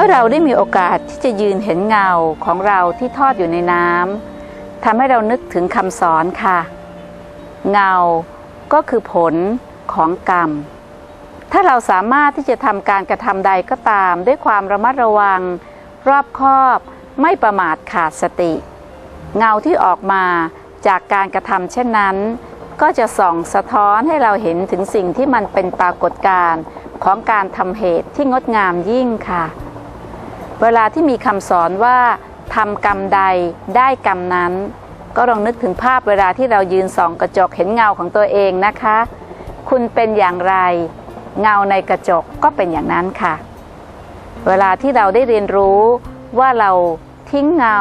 มื่อเราได้มีโอกาสที่จะยืนเห็นเงาของเราที่ทอดอยู่ในน้ำทำให้เรานึกถึงคำสอนค่ะ เงาก็คือผลของกรรม ถ้าเราสามารถที่จะทำการกระทำใดก็ตาม ด้วยความระมัดระวัง รอบคอบไม่ประมาทขาดสติ เงาที่ออกมาจากการกระทำเช่นนั้น ก็จะส่องสะท้อนให้เราเห็นถึงสิ่งที่มันเป็นปรากฏการณ์ของการทำเหตุที่งดงามยิ่งค่ะ เวลาที่มีคำสอนว่าทำกรรมใดได้กรรมนั้น ก็ลองนึกถึงภาพเวลาที่เรายืนส่องกระจกเห็นเงาของตัวเองนะคะ คุณเป็นอย่างไร เงาในกระจกก็เป็นอย่างนั้นค่ะ เวลาที่เราได้เรียนรู้ว่าเราทิ้งเงา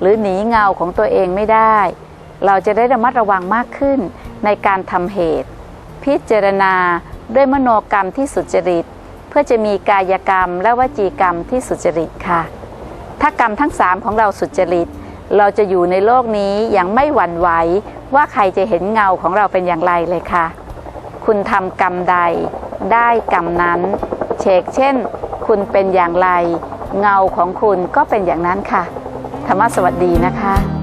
หรือหนีเงาของตัวเองไม่ได้ เราจะได้ระมัดระวังมากขึ้นในการทำเหตุ พิจารณาด้วยมโนกรรมที่สุจริต เพื่อจะมีกายกรรมและวจีกรรมที่สุจริตค่ะ ถ้ากรรมทั้งสามของเราสุจริต เราจะอยู่ในโลกนี้อย่างไม่หวั่นไหวว่าใครจะเห็นเงาของเราเป็นอย่างไรเลยค่ะ คุณทำกรรมใด ได้กรรมนั้นเชกเช่น คุณเป็นอย่างไร เงาของคุณก็เป็นอย่างนั้นค่ะ ธรรมะสวัสดีนะคะ